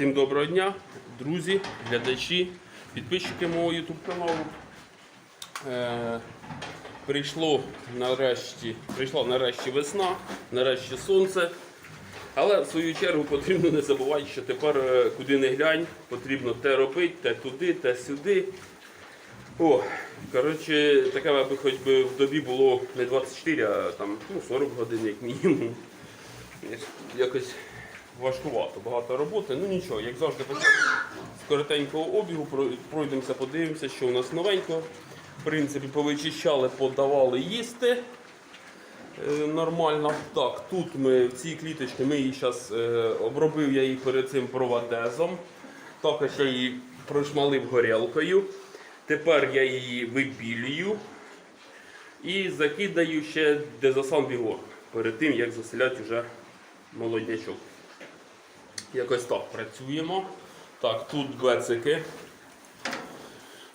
Всім доброго дня, друзі, глядачі, підписчики мого YouTube каналу. Е, прийшло нарешті, прийшла нарешті весна, нарешті сонце. Але в свою чергу потрібно не забувати, що тепер е, куди не глянь, потрібно те робити, те туди, те сюди. О, коротше, таке аби хоч би в добі було не 24, а там ну, 40 годин як мінімум. Якось важкувато, багато роботи. Ну нічого, як завжди, з коротенького обігу, пройдемося, подивимося, що у нас новенького. В принципі, повичищали, подавали їсти. Е, Нормально. Так, тут ми в цій кліточці ми її зараз обробив я її перед цим провадезом. Також я її прошмалив горілкою. Тепер я її вибілюю і закидаю ще дезосан бігор перед тим, як заселяти вже молоднячок. Якось так працюємо. Так, тут бецики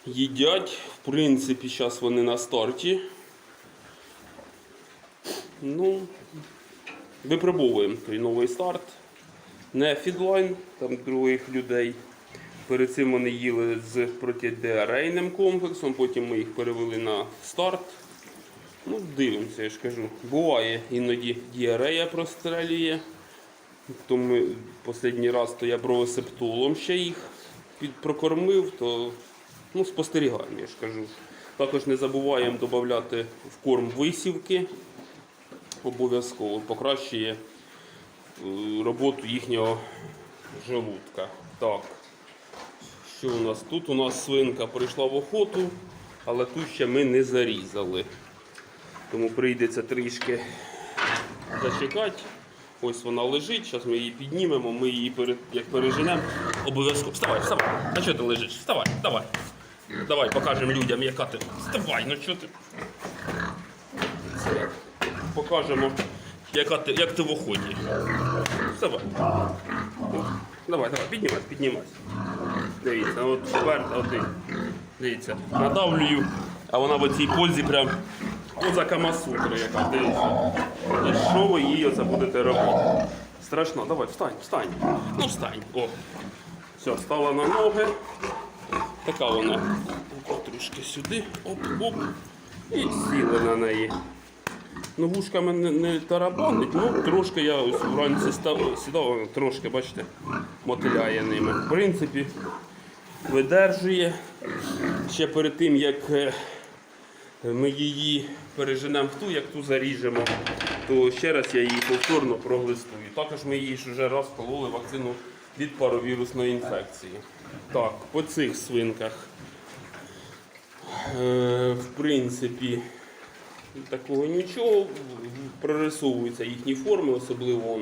їдять. В принципі, зараз вони на старті. Ну, випробовуємо той новий старт. Не фідлайн, там других людей. Перед цим вони їли з протидіарейним комплексом, потім ми їх перевели на старт. Ну, дивимося, я ж кажу. Буває іноді діарея прострелює. Тому останній раз то я провосептолом ще їх прокормив, то ну, спостерігаємо, я ж кажу. Також не забуваємо додати в корм висівки. Обов'язково покращує е, роботу їхнього желудка. Так. Що у нас тут? У нас свинка прийшла в охоту, але тут ще ми не зарізали. Тому прийдеться трішки зачекати. Ось вона лежить, зараз ми її піднімемо, ми її як переженемо. Обов'язково. Вставай, вставай. А що ти лежиш? Вставай, давай. Давай покажемо людям, яка ти. Вставай, ну що ти. Покажемо, яка ти, як ти в охоті. Вставай. Давай, давай, піднімайся, піднімайся. Дивіться, от четверта один. Дивіться, надавлюю, а вона в цій пользі прям поза камасутру яка. Дивіться. Ви їй оце будете робити? Страшно, давай, встань, встань. Ну встань. О. Все, встала на ноги. Така вона. Трошки сюди, оп, оп. І сіли на неї. Ну, вушками не, не тарабанить, ну трошки я ось вранці став, сідав, трошки, бачите, мотиляє ними. В принципі, видержує. Ще перед тим, як е, ми її переженемо в ту, як ту заріжемо, то ще раз я її повторно проглистую. Також ми її ж вже раз кололи вакцину від паровірусної інфекції. Так, по цих свинках. Е, в принципі, такого нічого. Прорисовуються їхні форми, особливо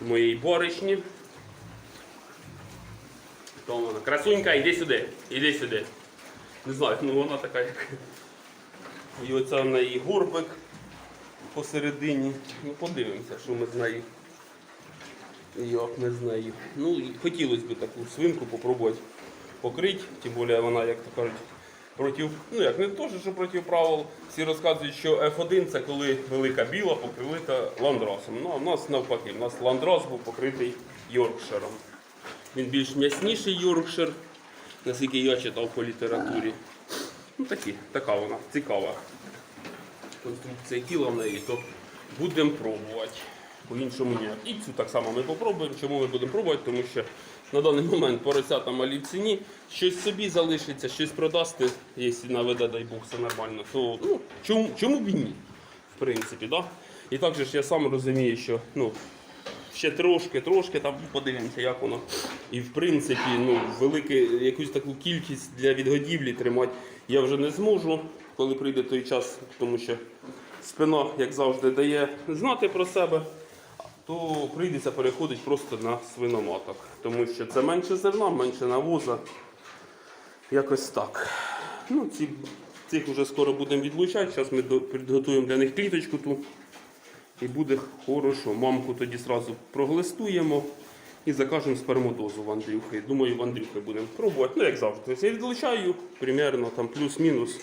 в моїй баришні. То вона. Красунька, іди сюди, іди сюди. Не знаю, ну вона така як. І оце в неї горбик посередині. Ну, подивимося, що ми з нею. Як ми з нею. Ну, хотілося б таку свинку попробувати покрити, тим більше вона, як то кажуть, проти, ну як не то, що проти правил. Всі розказують, що F1 це коли велика біла покрита ландрасом. Ну, а в нас навпаки, у нас ландрас був покритий Йоркширом. Він більш м'ясніший Йоркшир, наскільки я читав по літературі. Ну такі, така вона цікава. Конструкція тіла в неї, то будемо пробувати. По-іншому ніяк. І цю так само ми попробуємо. Чому ми будемо пробувати? Тому що на даний момент поросята малі в ціні, щось собі залишиться, щось продасти, якщо наведе, дай Бог, все нормально, то ну, чому, чому б ні? В принципі, да? І також я сам розумію, що ну, ще трошки, трошки там подивимося, як воно. І в принципі, ну, велику якусь таку кількість для відгодівлі тримати я вже не зможу, коли прийде той час, тому що спина, як завжди, дає знати про себе, то прийдеться переходити просто на свиноматок. Тому що це менше зерна, менше навоза. Якось так. Ну, ці, цих вже скоро будемо відлучати. Зараз ми до- підготуємо для них кліточку ту. І буде хорошо. Мамку тоді одразу проглистуємо і закажемо спермодозу в Андрюхи. Думаю, в Андрюхи будемо пробувати. Ну, як завжди. Я відлучаю примерно там плюс-мінус.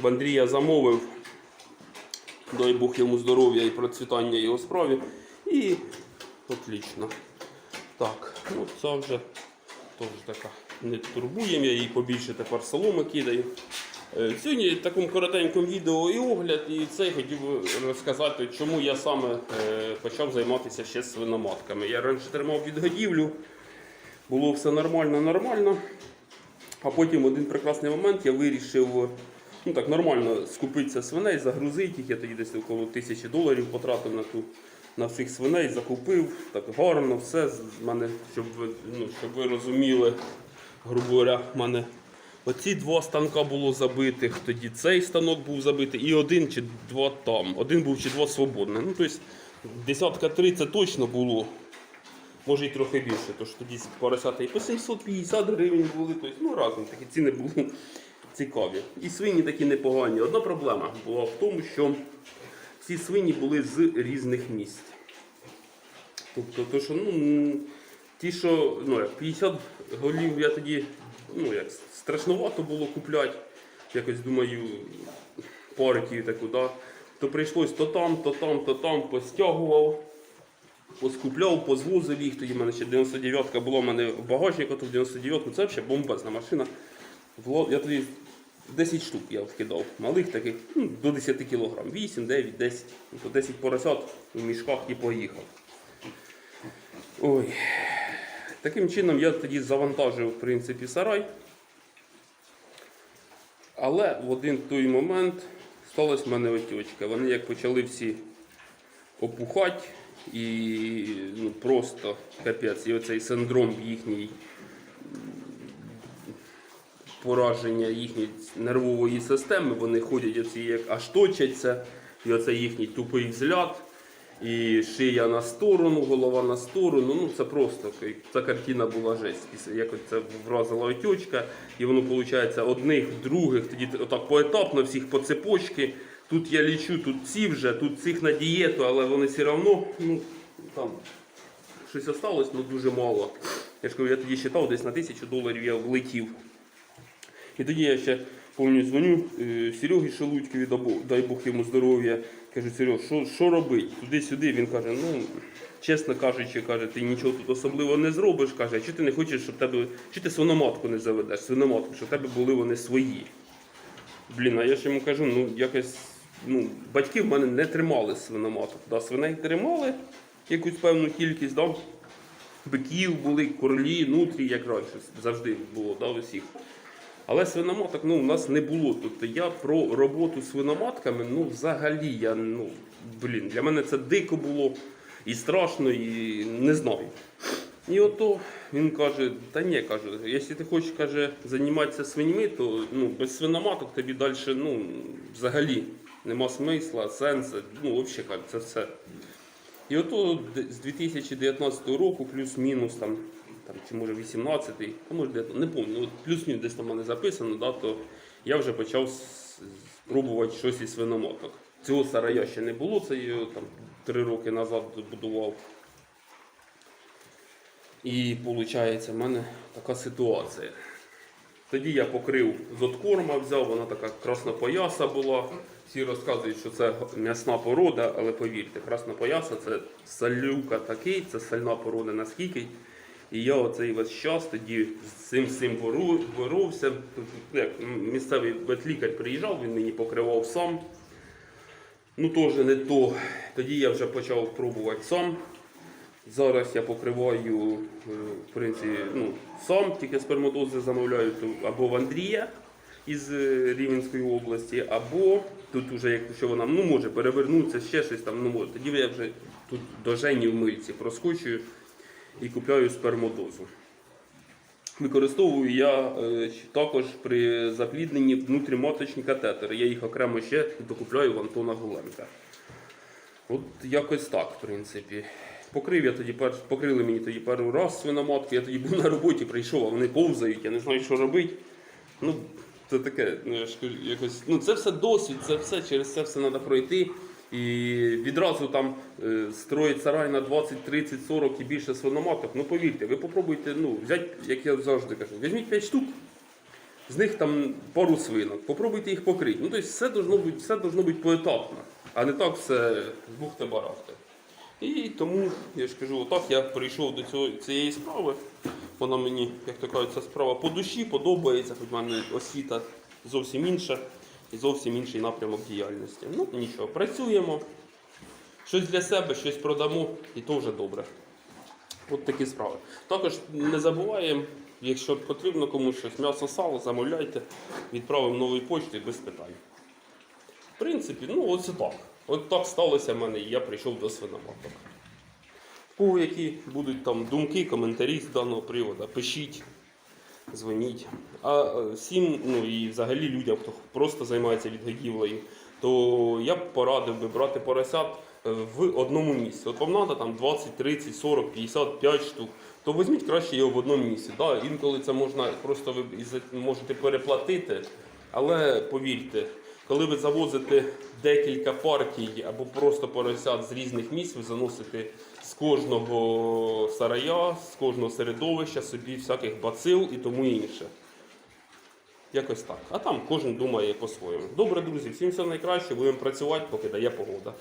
В Андрія замовив. Дай Бог йому здоров'я і процвітання його справі. І отлично. Так, ну це вже теж така не турбуємо, я її побільше тепер соломи кидаю. Е, Сьогодні в такому коротенькому відео і огляд, і це я хотів розказати, чому я саме е, почав займатися ще свиноматками. Я раніше тримав відгодівлю, було все нормально, нормально. А потім в один прекрасний момент я вирішив ну так нормально скупитися свиней, загрузити їх. Я тоді десь около тисячі доларів потратив на ту на всіх свиней, закупив так гарно, все з мене, щоб ви, ну, щоб ви розуміли, грубо говоря, в мене оці два станка було забитих, тоді цей станок був забитий, і один чи два там. Один був чи два свободних. Ну, тобто десятка три це точно було. Може і трохи більше, тож тоді поросята і по 750 гривень були, тобто, ну разом такі ціни були цікаві. І свині такі непогані. Одна проблема була в тому, що ці свині були з різних місць. Тобто, то, що, ну, ті, що ну, 50 голів я тоді ну, як, страшнувато було купляти. Якось думаю, партію таку, да? то прийшлось то там, то там, то там постягував. Поскупляв, позвозив їх, тоді в мене ще 99-ка була в мене в багажнику, то в 99-ку це взагалі бомбезна машина. Я тоді 10 штук я вкидав, малих таких, ну, до 10 кг, 8, 9, 10, Ну, то 10 поросят в мішках і поїхав. Ой. Таким чином я тоді завантажив в принципі сарай. Але в один той момент сталася в мене отючка. Вони як почали всі опухати і ну, просто капець. І оцей синдром їхній пораження їхньої нервової системи, вони ходять оці як аж точаться, і оце їхній тупий взгляд, і шия на сторону, голова на сторону. Ну це просто ця картина була жесть. Після це вразила отечка, і воно виходить одних, других, тоді отак поетапно всіх по цепочці. Тут я лічу, тут ці вже, тут цих на дієту, але вони все одно, ну там щось осталось, ну дуже мало. Я ж кажу, я тоді считав, десь на тисячу доларів я влетів. І тоді я ще пам'ятаю, дзвоню е, Серегі Шелудькові, дай Бог- йому здоров'я. Кажу, Серег, що, що робити? Туди-сюди. Він каже, ну, чесно кажучи, каже, ти нічого тут особливо не зробиш. Каже, чи ти не хочеш, щоб тебе. Чи ти свиноматку не заведеш? Свиноматку, щоб в тебе були вони свої. Блін, а я ж йому кажу, ну якось ну, батьки в мене не тримали свиноматок. Да, свиней тримали якусь певну кількість, да? биків були, королі, нутрі, як раніше завжди було да, усіх. Але свиноматок ну, у нас не було. Тобто я про роботу з свиноматками, ну взагалі я, ну, блін, для мене це дико було і страшно, і не знаю. І ото він каже, та ні, каже, якщо ти хочеш каже, займатися свиньми, то ну, без свиноматок тобі далі ну, взагалі нема смисла, сенсу, ну взагалі це все. І ото з 2019 року, плюс-мінус там, там чи може 18-й, а може 19, не пам'ятаю, плюс-мінус десь там мене записано, да, то я вже почав спробувати щось із свиноматок. Цього сарая ще не було, це я там три роки назад будував. І виходить, в мене така ситуація. Тоді я покрив з откорма, взяв, вона така красна пояса була. Всі розказують, що це м'ясна порода, але повірте, красна пояса це салюка такий, це сальна порода наскільки. І я оцей весь час тоді з цим всім бору- боровся. Як, місцевий ветлікар приїжджав, він мені покривав сам. Ну теж не то. Тоді я вже почав пробувати сам. Зараз я покриваю е, в принципі, ну, сам, тільки сперматози замовляю або в Андрія із е, Рівненської області, або тут вже, якщо вона ну, може перевернутися, ще щось там, ну. Тоді я вже тут до Жені в мильці проскочую і купляю сперматозу. Використовую я е, також при заплідненні внутріматочні катетери. Я їх окремо ще докупляю в Антона Гуленка. От якось так, в принципі. Покрив я тоді покрили мені тоді перший раз свиноматки, я тоді був на роботі, прийшов, а вони повзають, я не знаю, що робити. Ну, це таке, ну, я ж якось, ну це все досвід, це все, через це все треба пройти. І відразу там е, строїть сарай на 20, 30, 40 і більше свиноматок. Ну повірте, ви попробуйте, ну, взяти, як я завжди кажу, візьміть 5 штук, з них там пару свинок, попробуйте їх покрити. Ну, тобто все должно бути, все должно бути поетапно, а не так все з бухти барахти. І тому, я ж кажу, отак я прийшов до цього, цієї справи. Вона мені, як то кажуть, ця справа по душі подобається, хоч в мене освіта зовсім інша і зовсім інший напрямок діяльності. Ну нічого, працюємо. Щось для себе, щось продамо, і то вже добре. От такі справи. Також не забуваємо, якщо потрібно комусь щось, м'ясо, сало, замовляйте, відправимо новою почтою без питань. В принципі, ну ось так. От так сталося в мене, і я прийшов до свиноматок. Кого які будуть там думки, коментарі з даного приводу, пишіть, дзвоніть. А е, всім, ну і взагалі людям, хто просто займається відгодівлею, то я б порадив би брати поросят е, в одному місці. От вам треба там 20, 30, 40, 55 штук, то візьміть краще його в одному місці. Да, інколи це можна просто ви можете переплатити, але повірте, коли ви завозите декілька партій або просто поросят з різних місць, ви заносите з кожного сарая, з кожного середовища собі всяких бацил і тому інше. Якось так. А там кожен думає по-своєму. Добре, друзі, всім все найкраще, будемо працювати, поки дає погода.